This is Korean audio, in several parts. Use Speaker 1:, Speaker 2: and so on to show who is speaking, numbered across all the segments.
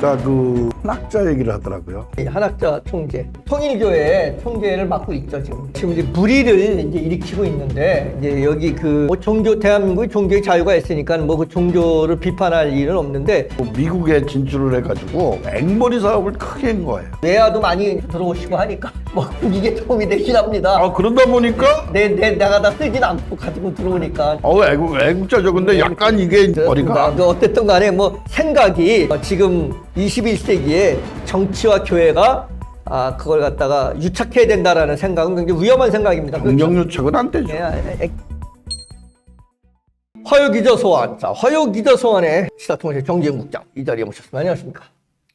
Speaker 1: 아까 그 학자 얘기를 하더라고요.
Speaker 2: 이 한학자 총재, 통일교회 총재를 맡고 있죠 지금. 지금 이제 불의를 이제 일으키고 있는데 이제 여기 그 뭐 종교 대한민국의 종교의 자유가 있으니까 뭐 그 종교를 비판할 일은 없는데
Speaker 1: 뭐 미국에 진출을 해가지고 앵머리 사업을 크게 한 거예요.
Speaker 2: 외화도 많이 들어오시고 하니까 뭐 이게 도움이 되긴 합니다.
Speaker 1: 아 그러다 보니까
Speaker 2: 내, 내, 내가 다 쓰진 않고 가지고 들어오니까.
Speaker 1: 어 애국 애국자죠. 근데 약간 이게 머리가
Speaker 2: 그 어쨌든 간에 뭐 생각이 지금 21세기에 정치와 교회가 아, 그걸 갖다가 유착해야 된다라는 생각은 굉장히 위험한 생각입니다. 그렇죠?
Speaker 1: 공정유착은 안 되죠.
Speaker 2: 예, 에- 에- 화요기저 소환. 자, 화요기저 소환에 시사통신 정재영 국장 이 자리에 모셨습니다. 안녕하십니까?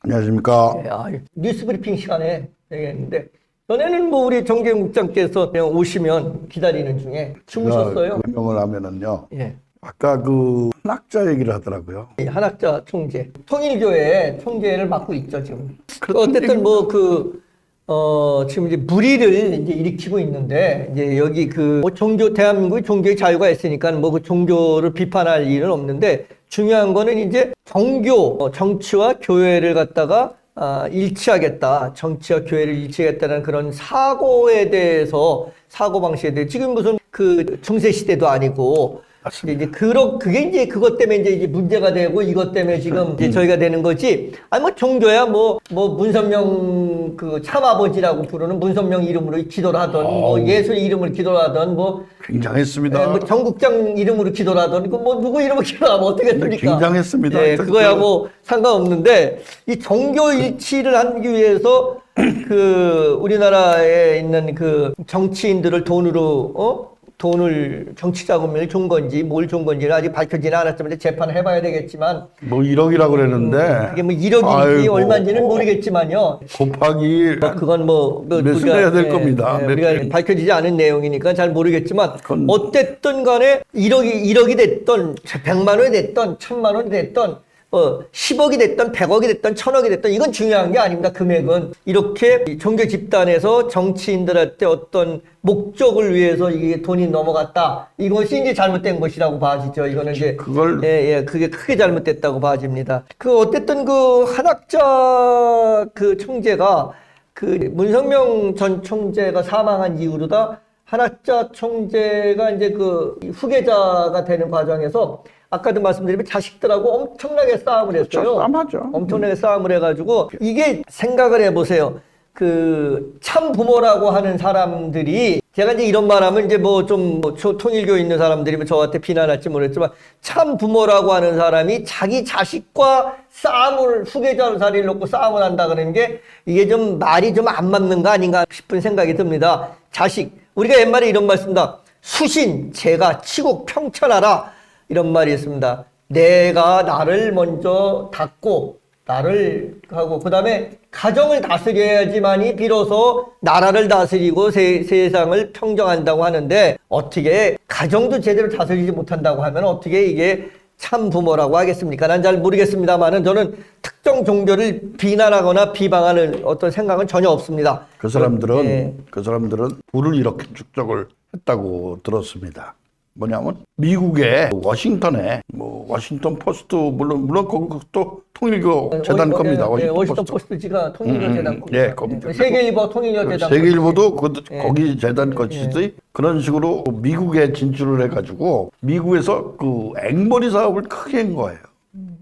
Speaker 1: 안녕하십니까.
Speaker 2: 예, 아, 뉴스 브리핑 시간에 얘기했는데 전에는 뭐 우리 정재영 국장께서 그냥 오시면 기다리는 중에 주무셨어요.
Speaker 1: 그 명을 하면은요.
Speaker 2: 예.
Speaker 1: 아까 그 학자 얘기를 하더라고요.
Speaker 2: 이 한학자 총재, 통일교회 총재를 맡고 있죠 지금. 어쨌든 뭐 그 어, 지금 이제 불의를 이제 일으키고 있는데, 이제 여기 그, 뭐 종교, 대한민국의 종교의 자유가 있으니까 뭐 그 종교를 비판할 일은 없는데, 중요한 거는 이제 종교, 어, 정치와 교회를 갖다가 아, 일치하겠다. 정치와 교회를 일치하겠다는 그런 사고에 대해서, 사고 방식에 대해, 지금 무슨 그 중세 시대도 아니고,
Speaker 1: 맞습니다.
Speaker 2: 이제 그러 그게 이제 그것 때문에 이제 이제 문제가 되고 이것 때문에 지금 이제 저희가 되는 거지. 아니 뭐 종교야 뭐 뭐 문선명 그 참아버지라고 부르는 문선명 이름으로 기도를 하던 뭐
Speaker 1: 아우.
Speaker 2: 예수 이름을 기도를 하던 뭐,
Speaker 1: 굉장했습니다.
Speaker 2: 예, 뭐 정국장 이름으로 기도를 하던 그뭐 누구 이름으로 기도하면 어떻게 됩니까?
Speaker 1: 굉장했습니다.
Speaker 2: 예,
Speaker 1: 하여튼
Speaker 2: 그거야
Speaker 1: 그-
Speaker 2: 뭐 상관없는데 이 종교 일치를 하기 위해서 그 우리나라에 있는 그 정치인들을 돈으로 어 돈을 정치 자금을 준 건지 뭘 준 건지는 아직 밝혀지는 않았지만 재판을 해봐야 되겠지만
Speaker 1: 뭐 1억이라고 그랬는데
Speaker 2: 그게 뭐 1억인지
Speaker 1: 아이고.
Speaker 2: 얼마인지는 모르겠지만요.
Speaker 1: 곱하기
Speaker 2: 뭐 그건 뭐, 뭐
Speaker 1: 몇을 해야 될 겁니다. 몇
Speaker 2: 우리가
Speaker 1: 배.
Speaker 2: 밝혀지지 않은 내용이니까 잘 모르겠지만
Speaker 1: 그건-
Speaker 2: 어쨌든 간에 1억이 1억이 됐던 100만 원이 됐던 1000만 원이 됐던 어 10억이 됐던 100억이 됐던 1000억이 됐던 이건 중요한 게 아닙니다. 금액은 이렇게 이 종교 집단에서 정치인들한테 어떤 목적을 위해서 이게 돈이 넘어갔다. 이것이 이제 잘못된 것이라고 봐지죠. 이거는 이제
Speaker 1: 그걸
Speaker 2: 예, 예, 그게 크게 잘못됐다고 봐집니다. 그 어쨌든 그 한학자 그 총재가 그 문성명 전 총재가 사망한 이후로 다 한학자 총재가 이제 그 후계자가 되는 과정에서 아까도 말씀드리면 자식들하고 엄청나게 싸움을 했어요.
Speaker 1: 그렇죠. 싸움하죠.
Speaker 2: 엄청나게 싸움을 해가지고 이게 생각을 해보세요. 그 참 부모라고 하는 사람들이 제가 이제 이런 말하면 이제 뭐좀 통일교 있는 사람들이 뭐 저한테 비난할지 모르겠지만 참 부모라고 하는 사람이 자기 자식과 싸움을 후계자로 자리를 놓고 싸움을 한다 그러는 게 이게 좀 말이 좀 안 맞는 거 아닌가 싶은 생각이 듭니다. 자식 우리가 옛말에 이런 말씀다. 수신 제가 치고 평천하라 이런 말이 있습니다. 내가 나를 먼저 닦고 나를 하고 그 다음에 가정을 다스려야지만이 비로소 나라를 다스리고 세, 세상을 평정한다고 하는데 어떻게 가정도 제대로 다스리지 못한다고 하면 어떻게 이게 참 부모라고 하겠습니까? 난 잘 모르겠습니다만은 저는 특정 종교를 비난하거나 비방하는 어떤 생각은 전혀 없습니다.
Speaker 1: 그 사람들은
Speaker 2: 예.
Speaker 1: 그 사람들은 불을 이렇게 축적을 했다고 들었습니다. 뭐냐면 미국의 워싱턴에 뭐 워싱턴 포스트 물론 물론 또 통일교 재단
Speaker 2: 어,
Speaker 1: 겁니다.
Speaker 2: 예, 예,
Speaker 1: 워싱턴,
Speaker 2: 워싱턴
Speaker 1: 포스트.
Speaker 2: 포스트지가 통일교
Speaker 1: 음, 음,
Speaker 2: 재단
Speaker 1: 음.
Speaker 2: 겁니다.
Speaker 1: 예, 겁니다.
Speaker 2: 세계일보 통일교 재단
Speaker 1: 세계일보도 그,
Speaker 2: 예.
Speaker 1: 거기 재단 것이지 그런 식으로 미국에 진출을 해가지고 미국에서 그 앵머리 사업을 크게 한 거예요.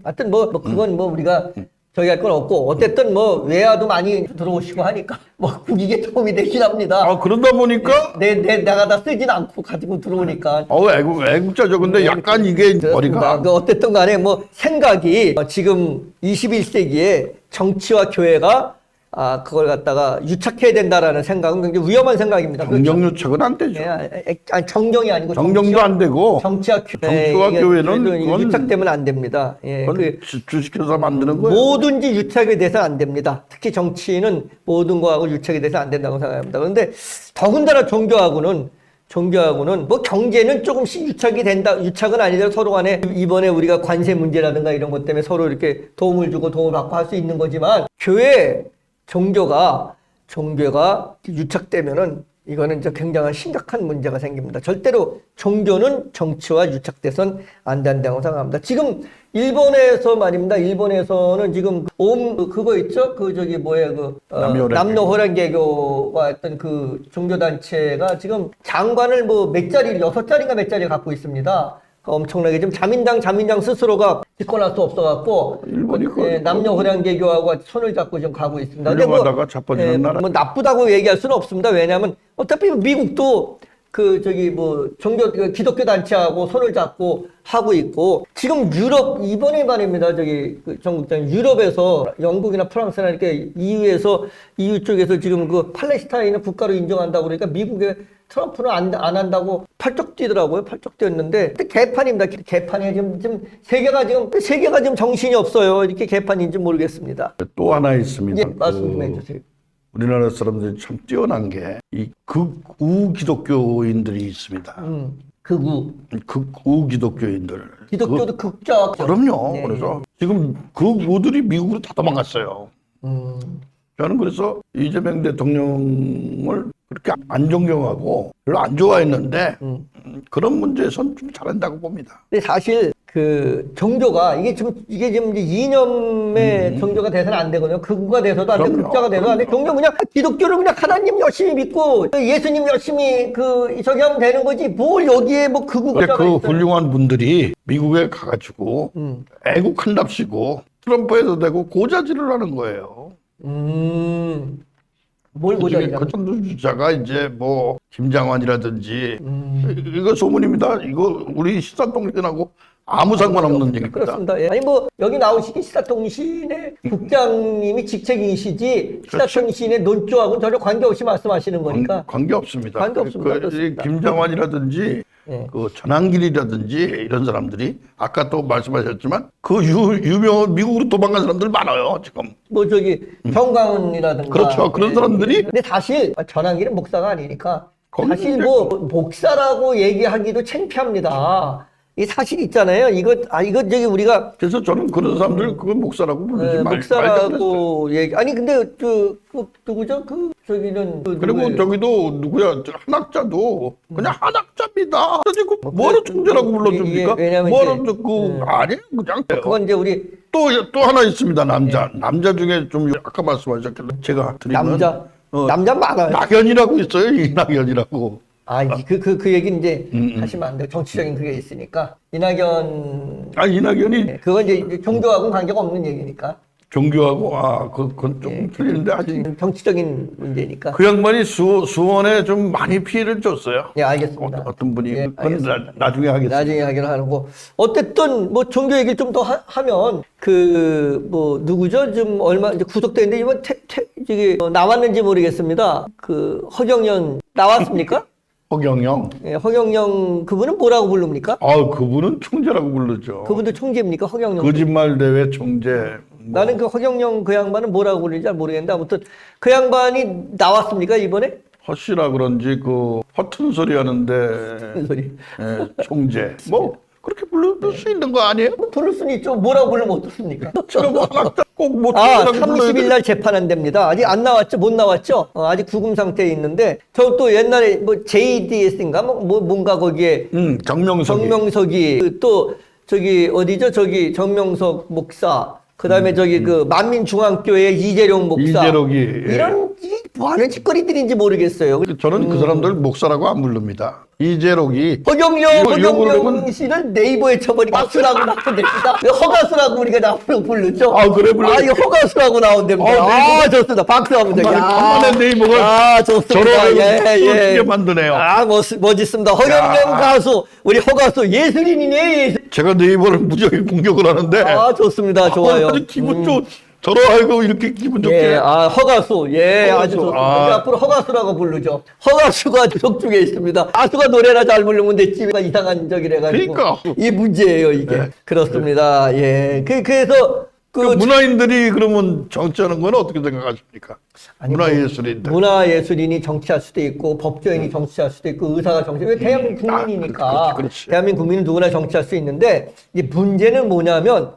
Speaker 2: 하여튼 뭐, 뭐 그건 뭐 우리가 저기 할건 없고 어쨌든 뭐 외화도 많이 들어오시고 하니까 뭐 국익에 도움이 되긴 합니다.
Speaker 1: 아 그러다 보니까
Speaker 2: 내, 내, 내가 다 쓰진 않고 가지고 들어오니까.
Speaker 1: 어 애국 애국자죠. 근데 약간 이게 머리가
Speaker 2: 그 어쨌든 간에 뭐 생각이 어, 지금 21세기에 정치와 교회가 아, 그걸 갖다가 유착해야 된다라는 생각은 굉장히 위험한 생각입니다. 그렇죠?
Speaker 1: 정정 유착은 안 되죠.
Speaker 2: 예, 아, 에, 아니, 정정이 아니고
Speaker 1: 정정도 안 되고
Speaker 2: 정치와, 교,
Speaker 1: 정치와 교회는
Speaker 2: 유착되면 안 됩니다. 예,
Speaker 1: 그 주- 주식회사 만드는 거예요.
Speaker 2: 뭐든지 유착이 돼서 안 됩니다. 특히 정치인은 모든 거하고 유착이 돼서 안 된다고 생각합니다. 그런데 더군다나 종교하고는 종교하고는 뭐 경제는 조금씩 유착이 된다. 유착은 아니더라도 서로 간에 이번에 우리가 관세 문제라든가 이런 것 때문에 서로 이렇게 도움을 주고 도움을 받고 할 수 있는 거지만 교회 종교가 종교가 유착되면은 이거는 이제 굉장한 심각한 문제가 생깁니다. 절대로 종교는 정치와 유착돼선 안 된다고 생각합니다. 지금 일본에서 말입니다. 일본에서는 지금 옴 그거 있죠? 그 저기 뭐야 그 어,
Speaker 1: 남녀호랑개교.
Speaker 2: 남녀호랑개교와 했던 그 종교 단체가 지금 장관을 뭐 몇 자리 여섯 자리인가 몇 자리 갖고 있습니다. 엄청나게 지금 자민당 자민당 스스로가 집권할 수 없어갖고
Speaker 1: 일본이 그거-
Speaker 2: 예, 남녀호랑개교하고 손을 잡고 지금 가고 있습니다. 근데 뭐,
Speaker 1: 자빠지는 나라.
Speaker 2: 뭐 나쁘다고 얘기할 수는 없습니다. 왜냐하면 어차피 미국도 그 저기 뭐 종교 그 기독교 단체하고 손을 잡고 하고 있고 지금 유럽 이번에 말입니다. 저기 그 전국장 유럽에서 영국이나 프랑스나 이렇게 EU에서 EU 쪽에서 지금 그 팔레스타인을 국가로 인정한다고 그러니까 미국에 트럼프는 안, 안 한다고 팔쩍 뛰더라고요. 팔쩍 뛰었는데 개판입니다. 개판이 지금 지금 세계가 지금 세계가 지금 정신이 없어요. 이렇게 개판인지 모르겠습니다.
Speaker 1: 또 하나 있습니다.
Speaker 2: 예, 말씀
Speaker 1: 좀그
Speaker 2: 해주세요.
Speaker 1: 우리나라 사람들이 참 뛰어난 게 이 극우 기독교인들이 있습니다.
Speaker 2: 음, 극우.
Speaker 1: 극우 기독교인들.
Speaker 2: 기독교도.
Speaker 1: 그, 럼요
Speaker 2: 네.
Speaker 1: 그래서 지금 극우들이 미국으로 다 도망갔어요.
Speaker 2: 음,
Speaker 1: 저는 그래서 이재명 대통령을 그렇게 안 존경하고 별로 안 좋아했는데
Speaker 2: 음.
Speaker 1: 음, 그런 문제에선 좀 잘한다고 봅니다.
Speaker 2: 근데 사실 그 종교가 이게 지금 이게 지금 이제 이념의 종교가 돼서는 안 되거든요. 극우가 돼서도 안 돼,
Speaker 1: 음. 그럼요.
Speaker 2: 극자가 돼서도 안 돼. 종교 그냥 기독교를 그냥 하나님 열심히 믿고 예수님 열심히 그 저기 하면 되는 거지. 뭘 여기에 뭐 극우가
Speaker 1: 그
Speaker 2: 있어요.
Speaker 1: 훌륭한 분들이 미국에 가가지고
Speaker 2: 음.
Speaker 1: 애국한답시고 트럼프에도 되고 고자질을 하는 거예요.
Speaker 2: 음.
Speaker 1: 뭘그 중에
Speaker 2: 보자.
Speaker 1: 그 전도주자가 이제 뭐 김장환이라든지
Speaker 2: 음.
Speaker 1: 이거 소문입니다. 이거 우리 시사통신하고 아무 상관없는 얘기입니다.
Speaker 2: 그렇습니다. 예. 아니 뭐 여기 나오시기 시사통신의 국장님이 직책이시지 시사통신의 논조하고는 전혀 관계없이 말씀하시는 거니까.
Speaker 1: 관계 없습니다.
Speaker 2: 관계 없습니다.
Speaker 1: 그,
Speaker 2: 그렇습니다.
Speaker 1: 김장환이라든지
Speaker 2: 예.
Speaker 1: 그 전한길이라든지 이런 사람들이 아까 또 말씀하셨지만 그 유, 유명한 미국으로 도망간 사람들 많아요 지금.
Speaker 2: 뭐 저기 정광훈이라든가
Speaker 1: 음. 그렇죠. 그런
Speaker 2: 예.
Speaker 1: 사람들이
Speaker 2: 근데 사실 전환기는 목사가 아니니까 사실 뭐 목사라고 얘기하기도 창피합니다. 이 사실 있잖아요. 이거 아 이거 저기 우리가
Speaker 1: 그래서 저는 그런 사람들 그 목사라고 부르지
Speaker 2: 예,
Speaker 1: 말,
Speaker 2: 목사라고 얘기 아니 근데 저그 누구죠? 그 저기는 그
Speaker 1: 그리고
Speaker 2: 누구예요?
Speaker 1: 저기도 누구야 저 한학자도 그냥 한학자입니다. 그리고 뭐로 총재라고 불러줍니까?
Speaker 2: 음. 이게 왜냐면
Speaker 1: 뭐로
Speaker 2: 이제-
Speaker 1: 그 아니 그냥
Speaker 2: 그건 이제 우리
Speaker 1: 또또 하나 있습니다 남자
Speaker 2: 예.
Speaker 1: 남자 중에 좀 아까 말씀하셨길래 제가 드리는
Speaker 2: 남자
Speaker 1: 어,
Speaker 2: 남자 많아요.
Speaker 1: 낙연이라고 있어요 이 낙연이라고
Speaker 2: 아, 그, 그, 그 얘기는 이제
Speaker 1: 음,
Speaker 2: 하시면 안 돼요. 정치적인 그게 있으니까. 이낙연,
Speaker 1: 아 이낙연이
Speaker 2: 네, 그건 이제 종교하고는 관계가 없는 얘기니까.
Speaker 1: 종교하고 아 그, 그건 조금
Speaker 2: 예.
Speaker 1: 틀리는데 아직
Speaker 2: 정치적인 문제니까.
Speaker 1: 그 양반이 수, 수원에 좀 많이 피해를 줬어요.
Speaker 2: 예, 알겠습니다.
Speaker 1: 어, 떤 분이
Speaker 2: 예,
Speaker 1: 그건
Speaker 2: 알겠습니다.
Speaker 1: 나, 나중에 하겠습니다.
Speaker 2: 나중에 하기로 하고. 어쨌든, 뭐, 종교 얘기를 좀 더 하면, 그, 뭐, 누구죠? 좀 얼마, 이제 구속됐는데, 이번 퇴, 퇴, 저기, 어, 나왔는지 모르겠습니다. 그, 허경영, 나왔습니까?
Speaker 1: 허경영.
Speaker 2: 예, 허경영, 그분은 뭐라고 부릅니까?
Speaker 1: 아 그분은 총재라고 부르죠.
Speaker 2: 그분도 총재입니까? 허경영.
Speaker 1: 거짓말 대회 총재. 뭐,
Speaker 2: 나는 그 허경영 그 양반은 뭐라고 부르는지 잘 모르겠는데 아무튼 그 양반이 나왔습니까 이번에?
Speaker 1: 허씨라 그런지 그 허튼 소리 하는데
Speaker 2: 소리?
Speaker 1: 예, 총재. 뭐 그렇게 부를 수 있는 거 아니에요?
Speaker 2: 뭐 부를 수는 있죠. 뭐라고 부르면 어떻습니까?
Speaker 1: 제가 뭐 꼭뭐
Speaker 2: 아, 30일 날 재판한답니다. 아직 안 나왔죠? 못 나왔죠? 어, 아직 구금 상태에 있는데 저 또 옛날에 뭐 JDS인가 뭐, 뭐 뭔가 거기에
Speaker 1: 음 정명석.
Speaker 2: 정명석이 그 또 저기 어디죠? 저기 정명석 목사 그다음에 저기 그 만민중앙교회 이재룡 목사
Speaker 1: 이재록이, 예.
Speaker 2: 이런 이 뭐 하는 짓거리들인지 모르겠어요.
Speaker 1: 저는 그 사람들 목사라고 안 부릅니다. 이재록이
Speaker 2: 허경영,
Speaker 1: 이거- 이거
Speaker 2: 허경영 씨는 네이버에 쳐버리고 가수라고 나온답니다. 왜 허가수라고 우리가 나쁘로 부르죠?
Speaker 1: 아, 그래, 불러.
Speaker 2: 아, 이거 허가수라고 나온답니다.
Speaker 1: 아,
Speaker 2: 아,
Speaker 1: 네이버.
Speaker 2: 좋습니다. 박수 한번 더.
Speaker 1: 간만에- 간만에 네이버가
Speaker 2: 아, 좋습니다.
Speaker 1: 저런
Speaker 2: 예,
Speaker 1: 예,
Speaker 2: 예.
Speaker 1: 만드네요.
Speaker 2: 아, 멋, 멋있습니다. 허경영
Speaker 1: 야.
Speaker 2: 가수, 우리 허가수 예술인이네, 예술.
Speaker 1: 제가 네이버를 무지하게 공격을 하는데
Speaker 2: 아, 좋습니다. 좋아요.
Speaker 1: 아주 기분 좋. 저러 알고 이렇게 기분 좋게.
Speaker 2: 예, 아, 허가수. 예,
Speaker 1: 허가수.
Speaker 2: 아주 좋습니다.
Speaker 1: 아.
Speaker 2: 이제 앞으로 허가수라고 부르죠. 허가수가 적중에 있습니다. 가수가 노래나 잘 부르면 됐지. 가 이상한 적이래가지고.
Speaker 1: 그러니까.
Speaker 2: 이 문제예요, 이게.
Speaker 1: 네.
Speaker 2: 그렇습니다. 예. 그, 그래서, 그,
Speaker 1: 그 문화인들이 그러면 정치하는 건 어떻게 생각하십니까? 문화예술인들.
Speaker 2: 문화예술인이 정치할 수도 있고, 법조인이 정치할 수도 있고, 의사가 정치, 왜 대한민국
Speaker 1: 아,
Speaker 2: 국민이니까.
Speaker 1: 그렇지, 그렇지.
Speaker 2: 대한민국 국민은 누구나 정치할 수 있는데, 이 문제는 뭐냐면,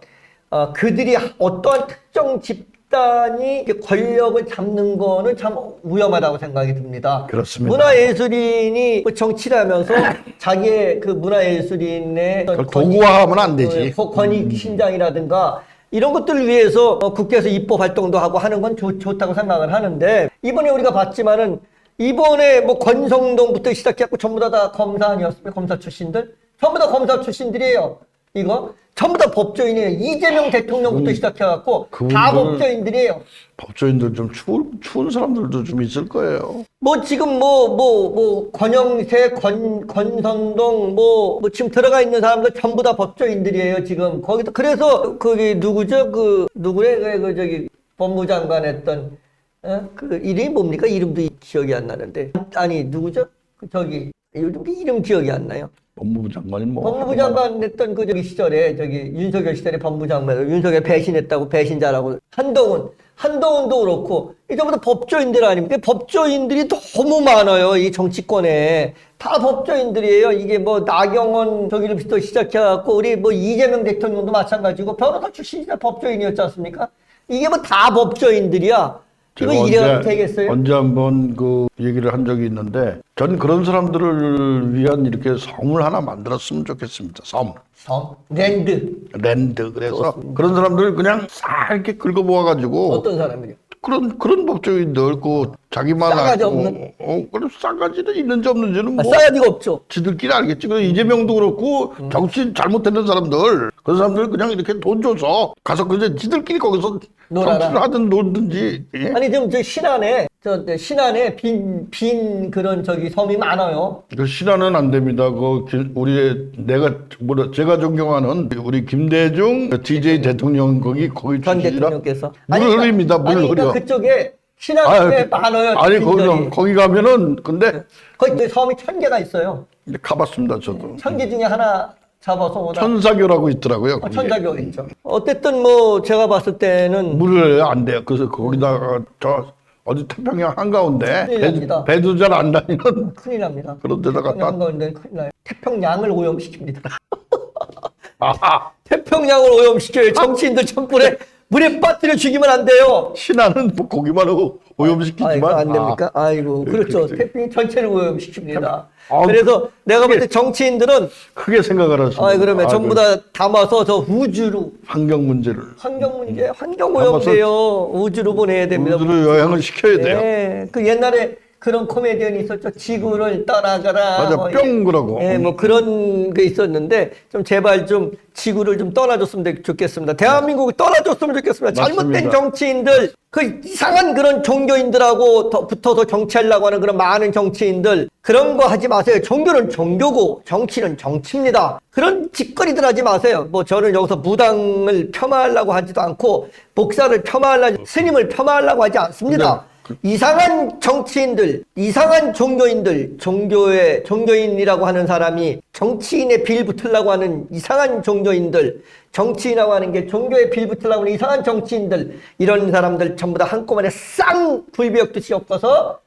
Speaker 2: 어, 그들이 어떠한 특정 집, 집단이 권력을 잡는 거는 참 위험하다고 생각이 듭니다.
Speaker 1: 그렇습니다.
Speaker 2: 문화예술인이 뭐 정치를 하면서 자기의 그 문화예술인의
Speaker 1: 도구화하면 안 되지.
Speaker 2: 어, 권익 신장이라든가 이런 것들을 위해서 어, 국회에서 입법 활동도 하고 하는 건 좋, 좋다고 생각을 하는데 이번에 우리가 봤지만은 이번에 뭐 권성동부터 시작해갖고 전부 다, 다 검사 아니었습니까? 검사 출신들 전부 다 검사 출신들이에요. 이거 전부 다 법조인이에요. 이재명 대통령부터 시작해갖고 다
Speaker 1: 그분들-
Speaker 2: 법조인들이에요.
Speaker 1: 법조인들 좀 추운, 추운 사람들도 좀 있을 거예요.
Speaker 2: 뭐 지금 뭐 뭐 뭐 권영세, 권 권선동 뭐, 뭐 지금 들어가 있는 사람들 전부 다 법조인들이에요 지금 거기서 그래서 거기 누구죠 그 누구래 그, 그 저기 법무장관 했던 어? 그 이름이 뭡니까 이름도 기억이 안 나는데 아니 누구죠 그 저기 요즘 그 이름 기억이 안 나요.
Speaker 1: 법무부 장관이 뭐.
Speaker 2: 법무부 장관 했던 그 저기 시절에 저기 윤석열 시절에 법무부 장관 윤석열 배신했다고 배신자라고 한동훈 한동훈도 그렇고 이제부터 법조인들 아닙니까? 법조인들이 너무 많아요 이 정치권에 다 법조인들이에요. 이게 뭐 나경원 저기부터 시작해갖고 우리 뭐 이재명 대통령도 마찬가지고 변호사 출신이나 법조인이었지 않습니까? 이게 뭐 다 법조인들이야. 이거
Speaker 1: 제가
Speaker 2: 이래가 되겠어요?
Speaker 1: 언제 한번 그 얘기를 한 적이 있는데 전 그런 사람들을 위한 이렇게 섬을 하나 만들었으면 좋겠습니다. 섬.
Speaker 2: 섬 랜드
Speaker 1: 랜드. 그래서 그런 사람들 그냥 싹 이렇게 긁어 모아가지고
Speaker 2: 어떤 사람이요?
Speaker 1: 그런 그런 법조인들 그 자기만
Speaker 2: 싸가지
Speaker 1: 알고,
Speaker 2: 없는?
Speaker 1: 어 그런 싸가지는 있는지 없는지는
Speaker 2: 아,
Speaker 1: 뭐
Speaker 2: 싸가지가 없죠.
Speaker 1: 지들끼리 알겠지. 그래서 이재명도 그렇고
Speaker 2: 음.
Speaker 1: 정치 잘못되는 사람들 그런 사람들 그냥 이렇게 돈 줘서 가서 그냥 지들끼리 거기서
Speaker 2: 놀아라.
Speaker 1: 정치를 하든 놀든지 예?
Speaker 2: 아니 지금 저 신안에 저 신안에 빈 빈 그런 저기 섬이 많아요.
Speaker 1: 그 실화는 안 됩니다. 그 기- 우리 내가 뭐라 제가 존경하는 우리 김대중 DJ 대통령 거기 거기
Speaker 2: 전
Speaker 1: 출신이라
Speaker 2: 대통령께서
Speaker 1: 물 흐릅니다. 물
Speaker 2: 아니,
Speaker 1: 흐려.
Speaker 2: 그러니까 그쪽에 신안에 많아요.
Speaker 1: 아니. 거기 거기 가면은 근데
Speaker 2: 거기 그 섬이 천 개가 있어요.
Speaker 1: 이제 가봤습니다. 저도
Speaker 2: 천 개 중에 하나 잡아서 오다
Speaker 1: 천사교라고 있더라고요.
Speaker 2: 어,
Speaker 1: 거기에.
Speaker 2: 천자교 있죠. 어쨌든 뭐 제가 봤을 때는
Speaker 1: 물을 안 돼요. 그래서 거기다가 저 어디 태평양 한가운데
Speaker 2: 큰일 납니다.
Speaker 1: 배도, 배도 잘 안 다니는
Speaker 2: 큰일 납니다.
Speaker 1: 그런 데다가
Speaker 2: 태평양
Speaker 1: 딱
Speaker 2: 가운데 큰일 나요. 태평양을 오염시킵니다.
Speaker 1: 아하
Speaker 2: 태평양을 오염시켜요. 정치인들 천불에 물에 빠뜨려 죽이면 안 돼요.
Speaker 1: 신하는 뭐 고기만 하고 오염시키지만
Speaker 2: 아이고 안
Speaker 1: 아,
Speaker 2: 됩니까? 아이고 그렇죠.
Speaker 1: 그렇지.
Speaker 2: 태평양 전체를 오염시킵니다.
Speaker 1: 아,
Speaker 2: 그래서 내가 볼 때 정치인들은
Speaker 1: 크게 생각을 하시고
Speaker 2: 아 그러면
Speaker 1: 아,
Speaker 2: 전부 그다 담아서 저 우주로
Speaker 1: 환경 문제를
Speaker 2: 환경 문제, 환경 오염돼요. 우주로 보내야 됩니다.
Speaker 1: 우주로 여행을 시켜야 돼요.
Speaker 2: 네, 그 옛날에 그런 코미디언이 있었죠. 지구를 떠나가라.
Speaker 1: 맞아,
Speaker 2: 뭐
Speaker 1: 뿅 그러고.
Speaker 2: 예, 뭐 그런 게 있었는데 좀 제발 좀 지구를 좀 떠나줬으면 좋겠습니다. 대한민국을 떠나줬으면 좋겠습니다. 잘못된
Speaker 1: 맞습니다.
Speaker 2: 정치인들, 그 이상한 그런 종교인들하고 더 붙어서 정치하려고 하는 그런 많은 정치인들 그런 거 하지 마세요. 종교는 종교고 정치는 정치입니다. 그런 짓거리들 하지 마세요. 뭐 저는 여기서 무당을 폄하하려고 하지도 않고 목사를 폄하하려고 스님을 폄하하려고 하지 않습니다. 이상한 정치인들, 이상한 종교인들, 종교의 종교인이라고 하는 사람이 정치인의 빌 붙으려고 하는 이상한 종교인들, 정치인이라고 하는 게 종교에 빌 붙으려고 하는 이상한 정치인들, 이런 사람들 전부 다 한꺼번에 쌍 불비역 듯이 엮어서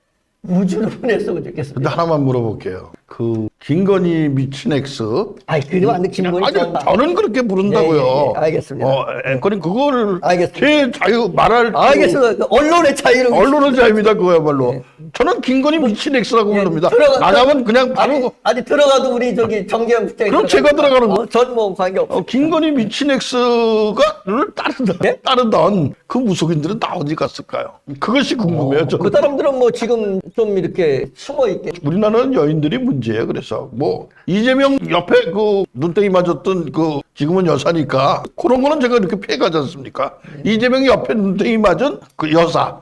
Speaker 2: 우주로 보냈으면 좋겠습니다.
Speaker 1: 근데 하나만 물어볼게요. 그 김건희 미친 엑스
Speaker 2: 아이, 그거 안 김건희
Speaker 1: 아니
Speaker 2: 좋아한다.
Speaker 1: 저는 그렇게 부른다고요.
Speaker 2: 예, 예, 예. 알겠습니다.
Speaker 1: 어, 앵커님 그거를
Speaker 2: 알겠습니다.
Speaker 1: 제 자유 말할
Speaker 2: 알겠습니다. 언론의 자유를
Speaker 1: 언론의 자유입니다 그거야말로. 저는 김건희 미친 엑스라고
Speaker 2: 예,
Speaker 1: 부릅니다.
Speaker 2: 들어가-
Speaker 1: 나가면 그냥 바로
Speaker 2: 아니, 아니 들어가도 우리 저기 정재영 국장이
Speaker 1: 그럼 제가 들어가는 거.
Speaker 2: 전뭐 관계 없어.
Speaker 1: 어, 김건희 미친 엑스가를 따른다,
Speaker 2: 네?
Speaker 1: 따르던 그 무속인들은 다 어디 갔을까요? 그것이 궁금해요. 저는.
Speaker 2: 그 사람들은 뭐 지금 좀 이렇게 숨어 있게
Speaker 1: 우리나라는 여인들이 문제예요. 그래서 뭐 이재명 옆에 그 눈덩이 맞았던 그 지금은 여사니까 그런 거는 제가 이렇게 피해가지 않습니까? 이재명 옆에 눈덩이 맞은 그 여사.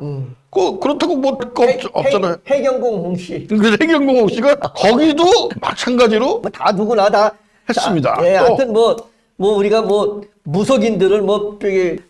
Speaker 1: 그 그렇다고 뭐거 없, 없잖아요.
Speaker 2: 해, 경공 홍씨
Speaker 1: 그래서 해경공 씨가 거기도 마찬가지로
Speaker 2: 뭐 다 누구나 다
Speaker 1: 했습니다.
Speaker 2: 자, 예,
Speaker 1: 또.
Speaker 2: 하여튼 뭐, 뭐 우리가 뭐 무속인들을 뭐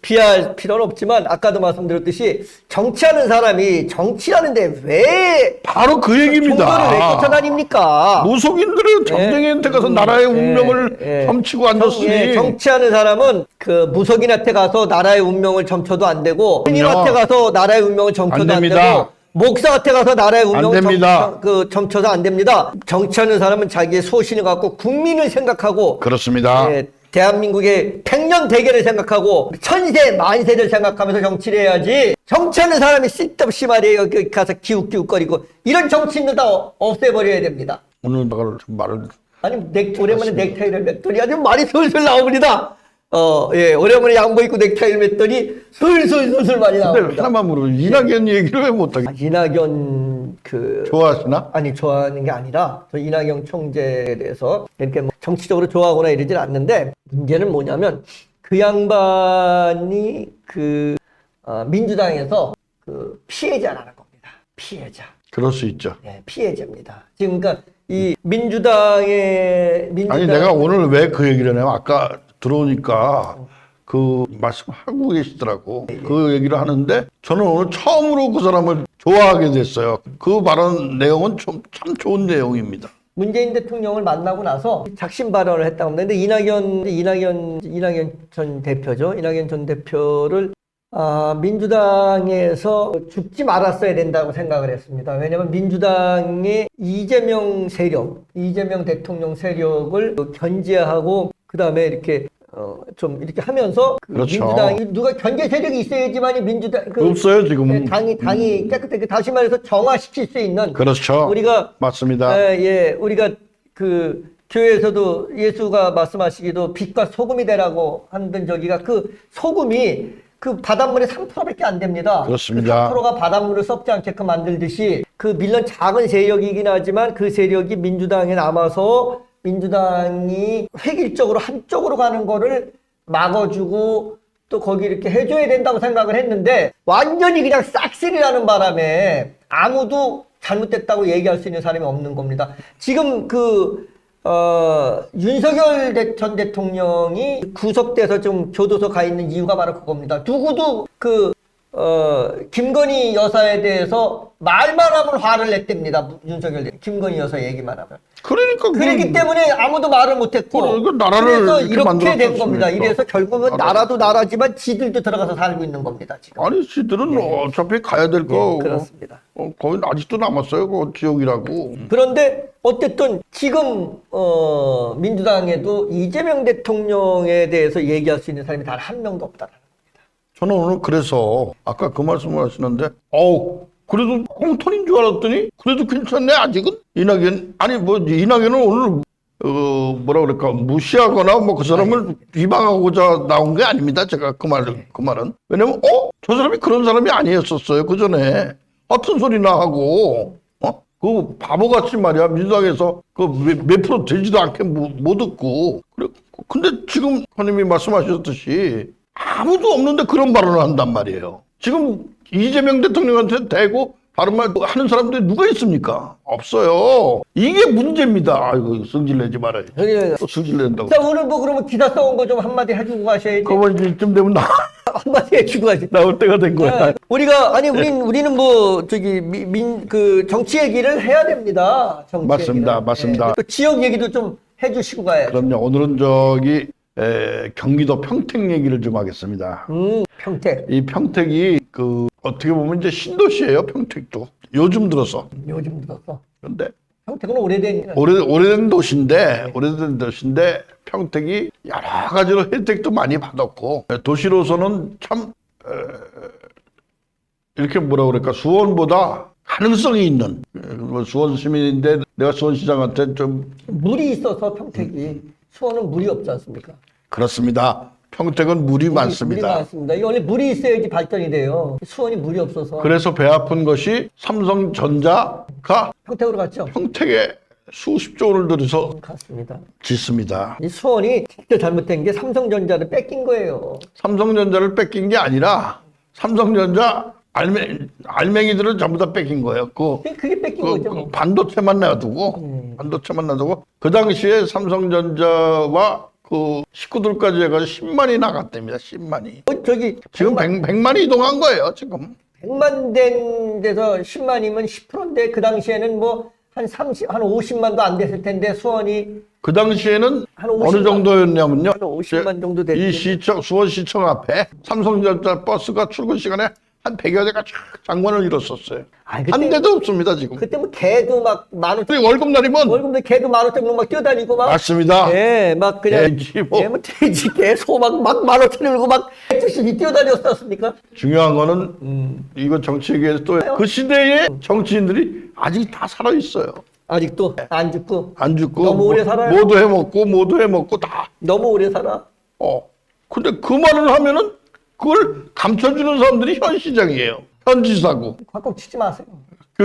Speaker 2: 비할 필요는 없지만 아까도 말씀드렸듯이 정치하는 사람이 정치하는데 왜
Speaker 1: 바로 그
Speaker 2: 종교를 왜
Speaker 1: 얘기입니다.
Speaker 2: 쫓아다닙니까?
Speaker 1: 무속인들은 정쟁이한테 가서 나라의
Speaker 2: 예,
Speaker 1: 운명을
Speaker 2: 예.
Speaker 1: 점치고
Speaker 2: 정-
Speaker 1: 앉았으니
Speaker 2: 예, 정치하는 사람은 그 무속인한테 가서 나라의 운명을 점쳐도 안 되고 스님한테 가서 나라의 운명을 점쳐도
Speaker 1: 안
Speaker 2: 안,
Speaker 1: 됩니다.
Speaker 2: 되고 목사한테 가서 나라의 운명을
Speaker 1: 됩니다.
Speaker 2: 점, 그 점쳐서 안 됩니다. 정치하는 사람은 자기의 소신을 갖고 국민을 생각하고
Speaker 1: 그렇습니다.
Speaker 2: 예, 대한민국의 백년 대계를 생각하고 천세 만세를 생각하면서 정치를 해야지. 정치하는 사람이 쓸데없이 말이에요. 여기 가서 기웃기웃거리고. 이런 정치인들 다 어- 없애버려야 됩니다.
Speaker 1: 오늘 좀 말을
Speaker 2: 아니 넥, 오랜만에 넥타이를 맸더니 아주 말이 솔솔 나옵니다 어, 예, 오랜만에 양복 입고 넥타이를 맸더니 솔솔솔솔
Speaker 1: 근데
Speaker 2: 나옵니다
Speaker 1: 하나만 물어보면 이낙연 얘기를 왜 못하게
Speaker 2: 아, 이낙연 그
Speaker 1: 좋아하시나?
Speaker 2: 아니 좋아하는 게 아니라 저 이낙연 총재에 대해서 이렇게 뭐 정치적으로 좋아하거나 이러진 않는데 문제는 뭐냐면 그 양반이 그 어, 민주당에서 그 피해자라는 겁니다. 피해자.
Speaker 1: 그럴 수 있죠.
Speaker 2: 네, 피해자입니다. 지금 그러니까 이 민주당의 민주당
Speaker 1: 아니 내가 오늘 왜 그 얘기를 하냐면 아까 들어오니까 그 말씀하고 계시더라고. 그 얘기를 하는데 저는 오늘 처음으로 그 사람을 좋아하게 됐어요. 그 발언 내용은 좀 참 좋은 내용입니다.
Speaker 2: 문재인 대통령을 만나고 나서 작심 발언을 했다고 합니다. 근데 이낙연, 이낙연, 이낙연 전 대표죠. 이낙연 전 대표를 아, 민주당에서 죽지 말았어야 된다고 생각을 했습니다. 왜냐하면 민주당의 이재명 세력, 이재명 대통령 세력을 견제하고 그 다음에 이렇게 어, 좀 이렇게 하면서 그
Speaker 1: 그렇죠.
Speaker 2: 민주당이 누가 견제 세력이 있어야지만이 민주당 그
Speaker 1: 없어요 지금은.
Speaker 2: 네, 당이 당이 깨끗하게 다시 말해서 정화시킬 수 있는
Speaker 1: 그렇죠.
Speaker 2: 우리가
Speaker 1: 맞습니다.
Speaker 2: 예, 예, 우리가 그 교회에서도 예수가 말씀하시기도 빛과 소금이 되라고 하는 저기가 그 소금이 그 바닷물의 3%밖에 안 됩니다.
Speaker 1: 그렇습니다.
Speaker 2: 그 3%가 바닷물을 썩지 않게끔 만들듯이 그 밀런 작은 세력이긴 하지만 그 세력이 민주당에 남아서 민주당이 획일적으로 한쪽으로 가는 거를 막아주고 또 거기 이렇게 해줘야 된다고 생각을 했는데 완전히 그냥 싹쓸이라는 바람에 아무도 잘못됐다고 얘기할 수 있는 사람이 없는 겁니다. 지금 그, 어, 윤석열 대- 전 대통령이 구속돼서 좀 교도소 가 있는 이유가 바로 그겁니다. 누구도 그, 어, 김건희 여사에 대해서 말만 하면 화를 냈답니다. 윤석열 대 김건희 여사 얘기만 하면.
Speaker 1: 그러니까
Speaker 2: 그렇기
Speaker 1: 그-
Speaker 2: 때문에 아무도 말을 못했고
Speaker 1: 그래, 그 나라를
Speaker 2: 그래서
Speaker 1: 이렇게
Speaker 2: 된 겁니다. 이래서 결국은
Speaker 1: 나라.
Speaker 2: 나라 도 나라지만 지들도 들어가서 살고 있는 겁니다. 지금.
Speaker 1: 아니 지들은 어차피 가야 될 거.
Speaker 2: 네, 그렇습니다.
Speaker 1: 어, 거기 아직도 남았어요. 그 지역이라고.
Speaker 2: 그런데 어쨌든 지금 어, 민주당에도 이재명 대통령에 대해서 얘기할 수 있는 사람이 단 한 명도 없다는
Speaker 1: 저는 오늘 그래서 아까 그 말씀을 하시는데 어우 그래도 홈톤인 줄 알았더니 그래도 괜찮네 아직은? 이낙연 아니 뭐 이낙연은 오늘 어 뭐라 그럴까 무시하거나 뭐 그 사람을 비방하고자 나온 게 아닙니다 제가 그 말은 그 말은. 왜냐면 어? 저 사람이 그런 사람이 아니었었어요 그 전에. 같은 소리나 하고 어그 바보같이 말이야 민주당에서 그몇 몇 프로 되지도 않게 못, 못 듣고. 그래 근데 지금 선님이 말씀하셨듯이 아무도 없는데 그런 발언을 한단 말이에요. 지금 이재명 대통령한테 대고 발언만 하는 사람들이 누가 있습니까? 없어요. 이게 문제입니다. 아이고 성질 내지 말아요.
Speaker 2: 거예요.
Speaker 1: 또 성질 낸다고.
Speaker 2: 자 오늘 뭐 그러면 기사 써온 거 좀 한마디 해주고 가셔야지.
Speaker 1: 그거 이제쯤 되면 나,
Speaker 2: 한마디 해주고 가시.
Speaker 1: 나올 때가 된 거야.
Speaker 2: 네. 우리가 아니 우린 우리는 뭐 저기 민 그 정치 얘기를 해야 됩니다. 정치
Speaker 1: 맞습니다.
Speaker 2: 얘기를.
Speaker 1: 맞습니다.
Speaker 2: 네. 또 지역 얘기도 좀 해주시고 가야죠.
Speaker 1: 그럼요. 오늘은 저기 에, 경기도 평택 얘기를 좀 하겠습니다.
Speaker 2: 음 평택
Speaker 1: 이 평택이 그 어떻게 보면 이제 신도시예요. 평택도 요즘 들어서.
Speaker 2: 요즘 들어서
Speaker 1: 그런데
Speaker 2: 평택은 오래된
Speaker 1: 오래, 오래된 도시인데, 오래된 도시인데, 평택이 여러 가지로 혜택도 많이 받았고, 도시로서는 참, 에, 이렇게 뭐라 그럴까, 수원보다 가능성이 있는, 에, 뭐 수원 시민인데, 내가 수원시장한테 좀,
Speaker 2: 물이 있어서 평택이 수원은 물이 없지 않습니까?
Speaker 1: 그렇습니다. 평택은 물이
Speaker 2: 물이
Speaker 1: 많습니다.
Speaker 2: 많습니다. 이게 원래 물이 있어야지 발전이 돼요. 수원이 물이 없어서
Speaker 1: 그래서 배 아픈 것이 삼성전자가
Speaker 2: 평택으로 갔죠.
Speaker 1: 평택에 수십조 원을 들여서
Speaker 2: 갔습니다.
Speaker 1: 짓습니다.
Speaker 2: 이 수원이 진짜 잘못된 게 삼성전자를 뺏긴 거예요.
Speaker 1: 삼성전자를 뺏긴 게 아니라 삼성전자 알맹, 알맹이들을 전부 다 뺏긴 거예요. 그,
Speaker 2: 그게 뺏긴
Speaker 1: 그,
Speaker 2: 거죠.
Speaker 1: 그 반도체만 놔두고, 반도체만 놔두고, 그 당시에 삼성전자와 그 식구들까지 해가지고 10만이 나갔답니다. 10만이.
Speaker 2: 어, 저기
Speaker 1: 지금 100, 100만이 이동한 거예요, 지금.
Speaker 2: 100만 된 데서 10만이면 10%인데 그 당시에는 뭐 한 30, 한 50만도 안 됐을 텐데 수원이
Speaker 1: 그 당시에는
Speaker 2: 한 50만
Speaker 1: 어느 정도였냐면요.
Speaker 2: 한 50만 정도 됐죠.
Speaker 1: 이 시청, 수원시청 앞에 삼성전자 버스가 출근 시간에 한 100여 대가 쫙 장관을 이뤘었어요.
Speaker 2: 아니,
Speaker 1: 한
Speaker 2: 그때,
Speaker 1: 대도 없습니다, 지금.
Speaker 2: 그때 뭐 개도 막 만 원,
Speaker 1: 우리 월급 날이면
Speaker 2: 월급도 개도 만 원짜리 막 뛰어다니고 막.
Speaker 1: 맞습니다.
Speaker 2: 예, 막 그냥.
Speaker 1: 돼지 뭐.
Speaker 2: 예, 뭐 돼지, 개, 소 막, 막 만 원짜리 들고 막 해주시니 뛰어다녔었습니까?
Speaker 1: 중요한 거는
Speaker 2: 음.
Speaker 1: 이거 정치계에서 또 그 시대의 정치인들이 아직 다 살아 있어요.
Speaker 2: 아직도 안 죽고.
Speaker 1: 안 죽고
Speaker 2: 너무 오래 살아요.
Speaker 1: 모두 해먹고 모두 해먹고 다.
Speaker 2: 너무 오래 살아.
Speaker 1: 어. 근데 그 말을 하면은 그걸 감춰주는 사람들이 현 시장이에요. 현 지사고
Speaker 2: 꽉꽉 치지 마세요.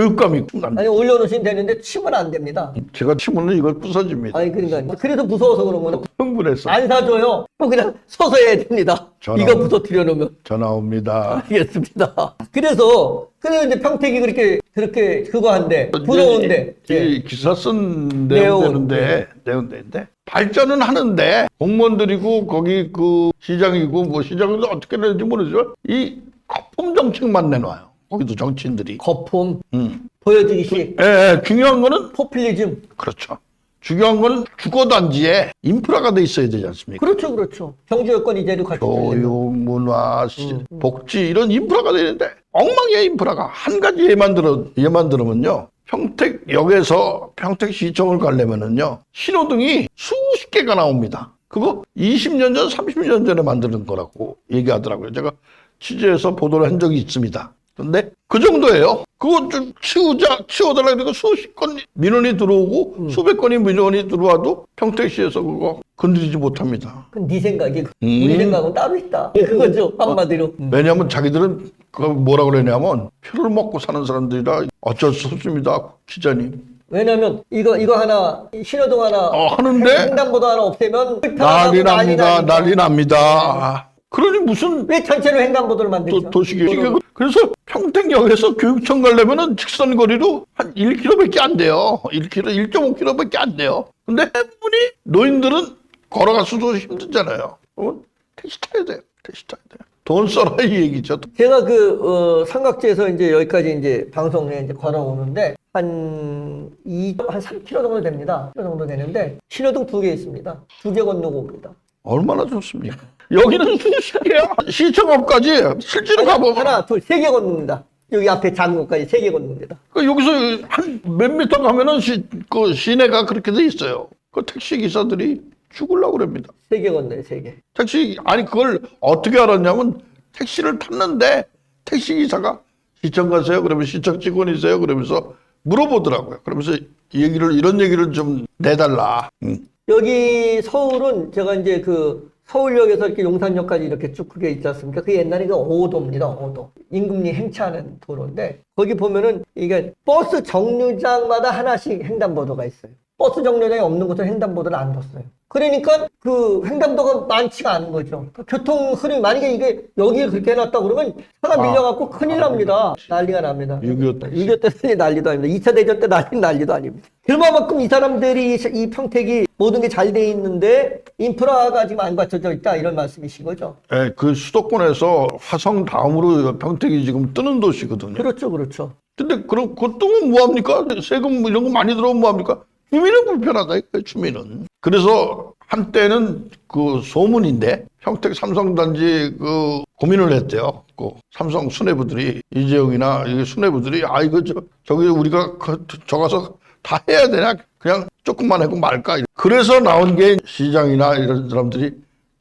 Speaker 1: 교육감이 난
Speaker 2: 아니, 올려놓으시면 되는데 치면 안 됩니다.
Speaker 1: 제가 치면은 이걸 부서집니다.
Speaker 2: 아니, 그러니까. 그래서 무서워서 그런 거는
Speaker 1: 흥분해서
Speaker 2: 안 사줘요. 또 그냥 서서 해야 됩니다.
Speaker 1: 전화-
Speaker 2: 이거 부서뜨려 놓으면.
Speaker 1: 전화 옵니다.
Speaker 2: 알겠습니다. 그래서, 그래서 이제 평택이 그렇게, 그렇게 그거 한데, 부러운데.
Speaker 1: 이,
Speaker 2: 예.
Speaker 1: 이 기사 쓴
Speaker 2: 내용.
Speaker 1: 내용대로인데 내용대인데 발전은 하는데 공무원들이고 거기 그 시장이고 뭐 시장도 어떻게 되는지 모르지만 이 거품 정책만 내놔요. 거기도 정치인들이.
Speaker 2: 거품,
Speaker 1: 음.
Speaker 2: 보여주기식,
Speaker 1: 예, 예, 중요한 거는
Speaker 2: 포퓰리즘.
Speaker 1: 그렇죠. 중요한 거는 주거단지에 인프라가 돼 있어야 되지 않습니까?
Speaker 2: 그렇죠, 그렇죠. 경제 여건 이제도 같이.
Speaker 1: 교육, 문화, 시-
Speaker 2: 음,
Speaker 1: 복지 이런 인프라가 되는데 엉망이야 인프라가 한 가지 예만 들어 예만 들으면요 평택역에서 평택시청을 가려면은요 신호등이 수십 개가 나옵니다. 그거 20년 전, 30년 전에 만드는 거라고 얘기하더라고요. 제가 취재해서 보도를 한 적이 있습니다. 근데 그 정도예요. 그거 좀 치우자, 치워달라 그러니까 수십 건 민원이 들어오고
Speaker 2: 음.
Speaker 1: 수백 건의 민원이 들어와도 평택시에서 그거 건드리지 못합니다.
Speaker 2: 그건 네 생각이.
Speaker 1: 음.
Speaker 2: 우리 생각은 따로 있다. 그거죠, 한마디로. 음.
Speaker 1: 왜냐하면 자기들은 그 뭐라 그러냐면 표를 먹고 사는 사람들이라 어쩔 수 없습니다 기자님
Speaker 2: 왜냐면 이거 이거 하나 신호등 하나
Speaker 1: 어, 하는데
Speaker 2: 횡단보도 하나 없애면
Speaker 1: 난리 납니다. 난리 납니다 아, 그러니 무슨
Speaker 2: 왜 전체로 횡단보도를 만들죠?
Speaker 1: 도, 도시계 그래서 평택역에서 교육청 가려면은 직선 거리로 한 1km밖에 안 돼요 1km 1.5km밖에 안 돼요 근데 대부분이 노인들은 걸어갈 수도 힘들잖아요 그러면 택시 타야 돼요 택시 타야 돼요 돈 써라 이 얘기죠
Speaker 2: 제가 그 어, 삼각지에서 이제 여기까지 이제 방송에 이제 걸어오는데 한 2, 한 3km 정도 됩니다. 3km 정도 되는데 신호등 두 개 있습니다. 두 개 건너고 옵니다.
Speaker 1: 얼마나 좋습니까? 여기는 수십 개야. 시청 앞까지 실제로 가보면
Speaker 2: 하나, 둘, 세개 건너니다. 여기 앞에 작은 것까지 세개 건너니다.
Speaker 1: 그 여기서 한 몇 미터 가면은 시, 그 시내가 그렇게 돼 있어요. 그 택시 기사들이 죽으려고 그럽니다.
Speaker 2: 세개 건너요, 세 개.
Speaker 1: 택시 아니 그걸 어떻게 알았냐면 택시를 탔는데 택시 기사가 시청 가세요. 그러면 시청 직원이세요. 그러면서 물어보더라고요. 그러면서 이 얘기를 이런 얘기를 좀 내달라. 음.
Speaker 2: 여기 서울은 제가 이제 그 서울역에서 이렇게 용산역까지 이렇게 쭉 그게 있지 않습니까? 그 옛날에 그 5도입니다, 5도. 임금리 행차하는 도로인데, 거기 보면은 이게 버스 정류장마다 하나씩 횡단보도가 있어요. 버스 정류장이 없는 곳은 횡단보도를 안 뒀어요. 그러니까 그 횡단보도가 많지가 않은 거죠. 그 교통 흐름이 만약에 이게 여기를 그렇게 해놨다 그러면 차가
Speaker 1: 아,
Speaker 2: 밀려갖고 큰일 납니다. 난리가 납니다.
Speaker 1: 6.25 때.
Speaker 2: 6.25때 난리도 아닙니다. 2차 대전 때 난리 난리도 아닙니다. 그만큼 이 사람들이 이 평택이 모든 게 잘 돼 있는데 인프라가 지금 안 갖춰져 있다 이런 말씀이신 거죠.
Speaker 1: 예, 그 수도권에서 화성 다음으로 평택이 지금 뜨는 도시거든요.
Speaker 2: 그렇죠, 그렇죠.
Speaker 1: 근데 그럼 그것도 뭐합니까? 세금 뭐 이런 거 많이 들어오면 뭐합니까? 주민은 불편하다 이거예요, 주민은. 그래서 한때는 그 소문인데 평택 삼성단지 그 고민을 했대요. 그 삼성 수뇌부들이 이재용이나 이 수뇌부들이 아 이거 저 저기 우리가 그, 저 가서 다 해야 되나 그냥 조금만 하고 말까. 그래서 나온 게 시장이나 이런 사람들이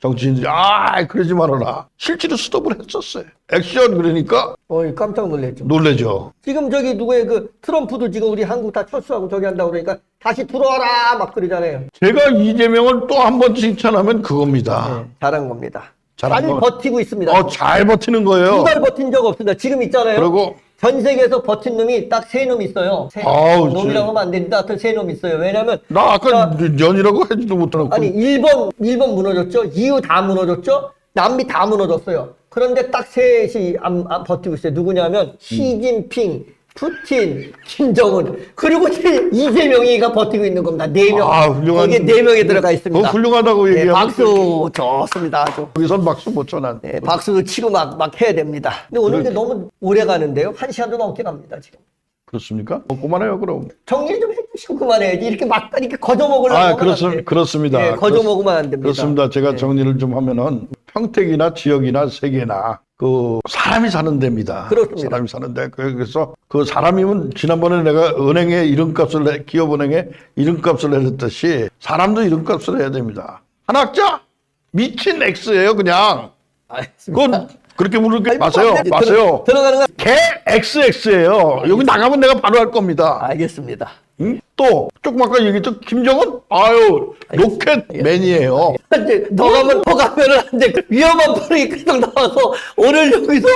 Speaker 1: 정치인들이 아 그러지 말아라. 실제로 스톱을 했었어요. 액션 그러니까
Speaker 2: 어이 깜짝 놀랐죠.
Speaker 1: 놀래죠.
Speaker 2: 지금 저기 누구의 그 트럼프도 지금 우리 한국 다 철수하고 저기 한다고 그러니까 다시 들어와라 막 그러잖아요.
Speaker 1: 제가 이재명을 또 한 번 칭찬하면 그겁니다.
Speaker 2: 네, 잘한 겁니다.
Speaker 1: 잘한
Speaker 2: 잘
Speaker 1: 거.
Speaker 2: 버티고 있습니다.
Speaker 1: 어, 잘 버티는 거예요.
Speaker 2: 두 달 버틴 적 없습니다. 지금 있잖아요.
Speaker 1: 그리고
Speaker 2: 전 세계에서 버틴 놈이 딱 세 놈 있어요. 세
Speaker 1: 아우,
Speaker 2: 놈이라고
Speaker 1: 저-
Speaker 2: 하면 안 됩니다. 하여튼 세 놈 있어요. 왜냐면
Speaker 1: 나 아까 년이라고 하지도 못하고
Speaker 2: 아니 일본 일본 무너졌죠. EU 다 무너졌죠. 남미 다 무너졌어요. 그런데 딱 셋이 안, 안 버티고 있어요. 누구냐면 시진핑, 푸틴, 김정은 그리고 이제 이재명이가 버티고 있는 겁니다. 네 명.
Speaker 1: 아, 훌륭한-
Speaker 2: 거기에 네 명이 들어가 있습니다.
Speaker 1: 어, 훌륭하다고
Speaker 2: 네,
Speaker 1: 얘기하면
Speaker 2: 박수 좋습니다. 아주.
Speaker 1: 거기선 박수 못 쳐 난.
Speaker 2: 네, 박수 치고 막, 막 해야 됩니다. 근데 오늘
Speaker 1: 그래.
Speaker 2: 게 너무 오래 가는데요. 한 시간도 넘게 갑니다, 지금.
Speaker 1: 그렇습니까? 어, 그만해요 그럼.
Speaker 2: 정리 좀 해주시고 그만해야지. 이렇게 막, 이렇게 거저 먹으려고.
Speaker 1: 아
Speaker 2: 하면 안
Speaker 1: 그렇습,
Speaker 2: 돼요.
Speaker 1: 그렇습니다.
Speaker 2: 네, 거저
Speaker 1: 그렇-
Speaker 2: 먹으면 안 됩니다.
Speaker 1: 그렇습니다. 제가
Speaker 2: 네.
Speaker 1: 정리를 좀 하면은 평택이나 지역이나 세계나 그 사람이 사는 데입니다.
Speaker 2: 그렇습니다.
Speaker 1: 사람이 사는데 그래서 그 사람이면 지난번에 내가 은행에 이름값을 내, 기업은행에 이름값을 내렸듯이 사람도 이름값을 해야 됩니다. 한 학자 미친 X예요 그냥. 그건 그렇게 부르지 마세요.
Speaker 2: 이제
Speaker 1: 마세요.
Speaker 2: 들어, 들어가는
Speaker 1: 거개 XX예요. 여기 나가면 내가 바로 할 겁니다.
Speaker 2: 알겠습니다.
Speaker 1: 응? 또 조금 아까 얘기했던 김정은 아유 로켓맨이에요.
Speaker 2: 이제 더 가면 더 가면은 이제 위험한 발언이 계속 나와서 오늘 여기서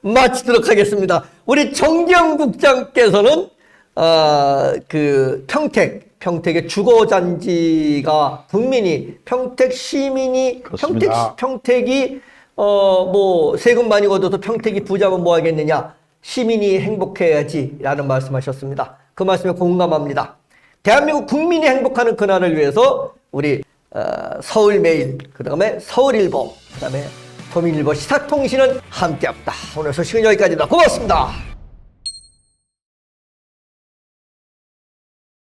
Speaker 2: 마치도록 하겠습니다. 우리 정경 국장께서는 아, 그 평택 평택의 주거 잔지가 국민이 평택 시민이 평택
Speaker 1: 그렇습니다.
Speaker 2: 평택이 어 뭐 세금 많이 걷어도 평택이 부자면 뭐 하겠느냐 시민이 행복해야지라는 말씀하셨습니다. 그 말씀에 공감합니다. 대한민국 국민이 행복하는 그날을 위해서 우리 어, 서울매일 그 다음에 서울일보 그 다음에 도민일보 시사통신은 함께합니다. 오늘 소식은 여기까지입니다. 고맙습니다.